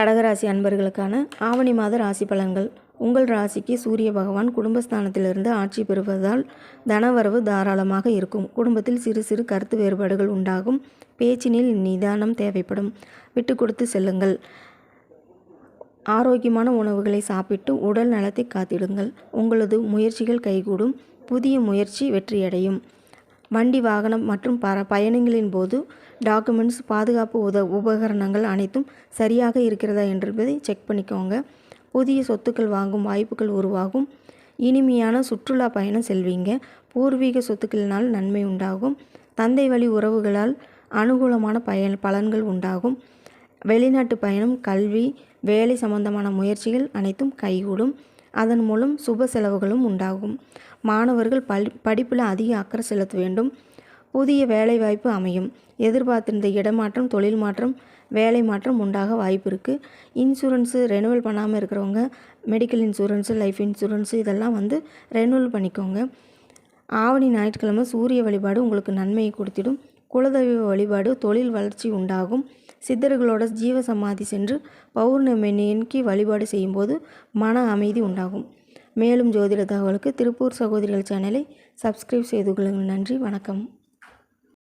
கடகராசி அன்பர்களுக்கான ஆவணி மாத ராசி பலன்கள். உங்கள் ராசிக்கு சூரிய பகவான் குடும்பஸ்தானத்திலிருந்து ஆட்சி பெறுவதால் தனவரவு தாராளமாக இருக்கும். குடும்பத்தில் சிறு சிறு கருத்து வேறுபாடுகள் உண்டாகும். பேச்சினில் நிதானம் தேவைப்படும். விட்டு கொடுத்து செல்லுங்கள். ஆரோக்கியமான உணவுகளை சாப்பிட்டு உடல் நலத்தை காத்திடுங்கள். உங்களது முயற்சிகள் கைகூடும். புதிய முயற்சி வெற்றியடையும். வண்டி வாகனம் மற்றும் பர பயணங்களின் போது டாக்குமெண்ட்ஸ் பாதுகாப்பு உத உபகரணங்கள் அனைத்தும் சரியாக இருக்கிறதா என்பதை செக் பண்ணிக்கோங்க. புதிய சொத்துக்கள் வாங்கும் வாய்ப்புகள் உருவாகும். இனிமையான சுற்றுலா பயணம் செல்வீங்க. பூர்வீக சொத்துக்களினால் நன்மை உண்டாகும். தந்தை வழி உறவுகளால் அனுகூலமான பயன் பலன்கள் உண்டாகும். வெளிநாட்டு பயணம் கல்வி வேலை சம்பந்தமான முயற்சிகள் அனைத்தும் கைகூடும். அதன் மூலம் சுப செலவுகளும் உண்டாகும். மாணவர்கள் படி படிப்பில் அதிக அக்கறை செலுத்த வேண்டும். புதிய வேலைவாய்ப்பு அமையும். எதிர்பார்த்திருந்த இடமாற்றம் தொழில் மாற்றம் வேலை மாற்றம் உண்டாக வாய்ப்பு இருக்குது இன்சூரன்ஸு ரெனுவல் பண்ணாமல் இருக்கிறவங்க மெடிக்கல் இன்சூரன்ஸு லைஃப் இன்சூரன்ஸு இதெல்லாம் வந்து ரெனுவல் பண்ணிக்கோங்க. ஆவணி ஞாயிற்றுக்கிழமை சூரிய வழிபாடு உங்களுக்கு நன்மையை கொடுத்திடும். குலதெய்வ வழிபாடு தொழில் வளர்ச்சி உண்டாகும். சித்தர்களோட ஜீவ சமாதி சென்று பௌர்ணமி நீக்கி வழிபாடு செய்யும்போது மன அமைதி உண்டாகும். மேலும் ஜோதிட தகவலுக்கு திருப்பூர் சகோதரிகள் சேனலை சப்ஸ்கிரைப் செய்து கொள்ளுங்கள். நன்றி வணக்கம்.